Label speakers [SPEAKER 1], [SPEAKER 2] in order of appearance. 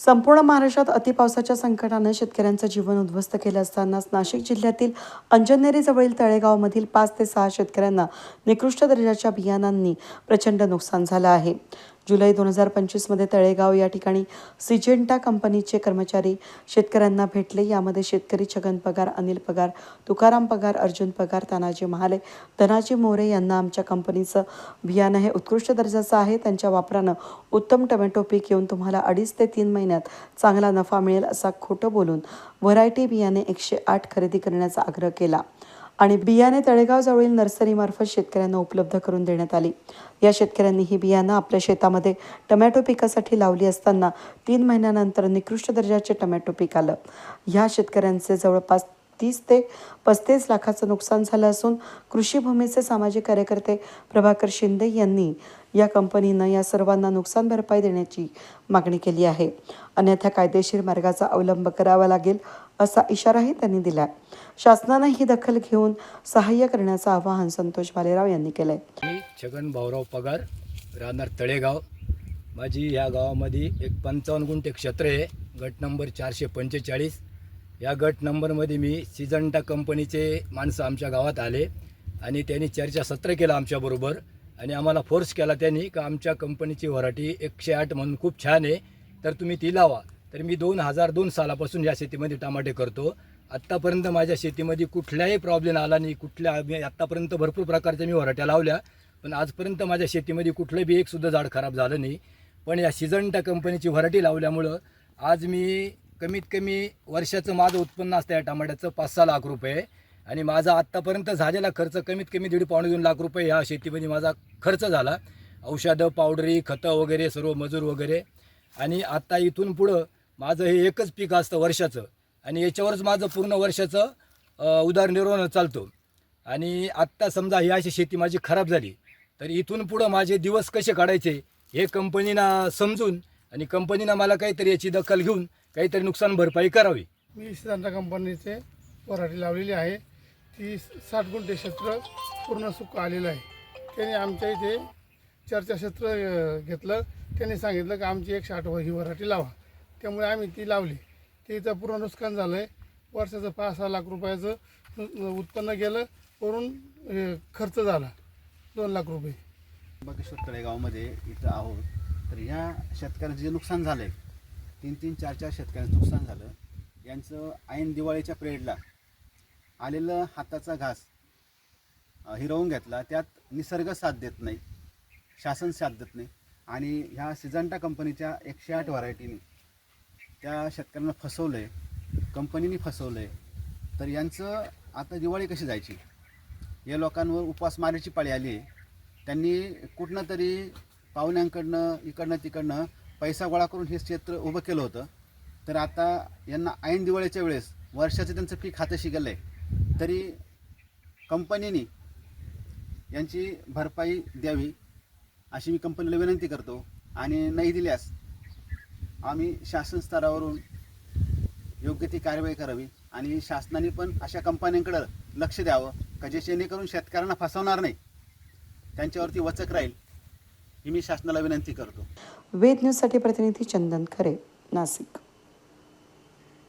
[SPEAKER 1] संपूर्ण महाराष्ट्रात अतिपावसाच्या संकटानं शेतकऱ्यांचं जीवन उद्ध्वस्त केलं असतानाच नाशिक जिल्ह्यातील अंजनेरीजवळील तळेगावमधील पाच ते सहा शेतकऱ्यांना निकृष्ट दर्जाच्या बियाणांनी प्रचंड नुकसान झालं आहे. जुलै दोन हजार पंचवीसमध्ये तळेगाव या ठिकाणी सिजेंटा कंपनीचे कर्मचारी शेतकऱ्यांना भेटले. यामध्ये शेतकरी छगन पगार अनिल पगार तुकाराम पगार अर्जुन पगार तानाजी महाले धनाजी मोरे यांना आमच्या कंपनीचं बियाणं हे उत्कृष्ट दर्जाचं आहे. त्यांच्या वापरानं उत्तम टोमॅटो पीक येऊन तुम्हाला अडीच ते तीन महिन्यात चांगला नफा मिळेल असा खोटं बोलून व्हरायटी बियाणे एकशे आठ खरेदी करण्याचा आग्रह केला. आणि बियाणे तळेगावजवळील नर्सरीमार्फत शेतकऱ्यांना उपलब्ध करून देण्यात आली. या शेतकऱ्यांनी ही बियाणं आपल्या शेतामध्ये टमॅटो पिकासाठी लावली असताना तीन महिन्यानंतर निकृष्ट दर्जाचे टमॅटो पीक आलं. ह्या शेतकऱ्यांचे जवळपास तीस ते पस्तीस लाखाचं नुकसान झालं असून कृषी भूमीचे सामाजिक कार्यकर्ते प्रभाकर शिंदे यांनी या कंपनीनं या सर्वांना नुकसान भरपाई देण्याची मागणी केली आहे. अन्यथा कायदेशीर मार्गाचा अवलंब करावा लागेल असा इशाराही त्यांनी दिला आहे शासनानं ही दखल घेऊन सहाय्य करण्याचं आवाहन संतोष भालेराव यांनी केलंय.
[SPEAKER 2] मी छगन भाऊराव पगार राहणार तळेगाव. माझी ह्या गावामध्ये एक पंचावन्न गुंठे क्षेत्र आहे. गट नंबर चारशे पंचेचाळीस. या गट नंबरमध्ये मी सिजंटा कंपनीचे माणसं आमच्या गावात आले आणि त्यांनी चर्चासत्र केलं आमच्याबरोबर आणि आम्हाला फोर्स केला त्यांनी का आमच्या कंपनीची व्हरायटी एकशे आठ म्हणून खूप छान आहे. तर तुम्ही ती लावा. तर मी दोन हजार दोन सालापासून या शेतीमध्ये टमाटे करतो. आत्तापर्यंत माझ्या शेतीमध्ये कुठल्याही प्रॉब्लेम आला नाही. कुठल्या आत्तापर्यंत भरपूर प्रकारच्या मी वराट्या लावल्या. पण आजपर्यंत माझ्या शेतीमध्ये कुठलं बी एकसुद्धा झाड खराब झालं नाही. पण या सिजंटा कंपनीची व्हरायटी लावल्यामुळं आज मी कमीत कमी वर्षाचं माझं उत्पन्न असतं या टमाट्याचं पाच सहा लाख रुपये. आणि माझा आत्तापर्यंत झालेला खर्च कमीत कमी दीड पावणे दोन लाख रुपये ह्या शेतीमध्ये माझा खर्च झाला. औषधं पावडरी खतं वगैरे सर्व मजूर वगैरे. आणि आत्ता इथून पुढं माझं हे एकच पीक असतं वर्षाचं. आणि याच्यावरच माझं पूर्ण वर्षाचं उदारनिर्वाह उदरनिर्वाह चालतो. आणि आत्ता समजा ही अशी शेती माझी खराब झाली तर इथून पुढं माझे दिवस कसे काढायचे हे कंपनीनं समजून आणि कंपनीनं मला काहीतरी याची दखल घेऊन काहीतरी नुकसान भरपाई करावी.
[SPEAKER 3] मी सिद्धांता कंपनीचे वराठी लावलेली आहे. ती साठ गुंठे क्षेत्र पूर्ण सुख आलेलं आहे. त्याने आमच्या इथे चर्चाक्षेत्र घेतलं. त्यांनी सांगितलं की आमची एकशे आठ ही वराठी लावा. त्यामुळे आम्ही ती लावली. तिचं पूर्ण नुकसान झालं आहे वर्षाचं पाच सहा लाख रुपयाचं उत्पन्न गेलं करून खर्च झाला. दोन लाख रुपये.
[SPEAKER 4] बागेश्वर तळेगावमध्ये इथं आहोत. तर ह्या शेतकऱ्यांचं जे नुकसान झालं आहे तीन तीन चार चार शेतकऱ्यांचं नुकसान झालं. यांचं ऐन दिवाळीच्या पिरियडला आलेलं हाताचा घास हिरवून घेतला. त्यात निसर्ग साथ देत नाही शासन साथ देत नाही. आणि ह्या सिजंटा कंपनीच्या एकशे आठ व्हरायटीने त्या शेतकऱ्यांना फसवलं आहे कंपनीने फसवलं आहे तर यांचं आता दिवाळी कशी जायची? या लोकांवर उपवास मारायची पाळी आली आहे त्यांनी कुठनं तरी पाहुण्यांकडनं इकडनं तिकडनं पैसा गोळा करून हे क्षेत्र उभं केलं होतं. तर आता यांना ऐन दिवाळीच्या वेळेस वर्षाचं त्यांचं पीक हाताशी गेलं आहे तरी कंपनीने यांची भरपाई द्यावी अशी मी कंपनीला विनंती करतो आणि नाही दिल्यास आम्ही शासन स्तरावरून योग्य ती कारवाई करावी आणि शासनाने पण अशा कंपन्यांकडं लक्ष द्यावं का जे जेणेकरून शेतकऱ्यांना फसवणार नाही. त्यांच्यावरती वचक राहील ही मी शासनाला विनंती करतो.
[SPEAKER 1] वेद न्यूजसाठी प्रतिनिधी चंदन खरे नाशिक.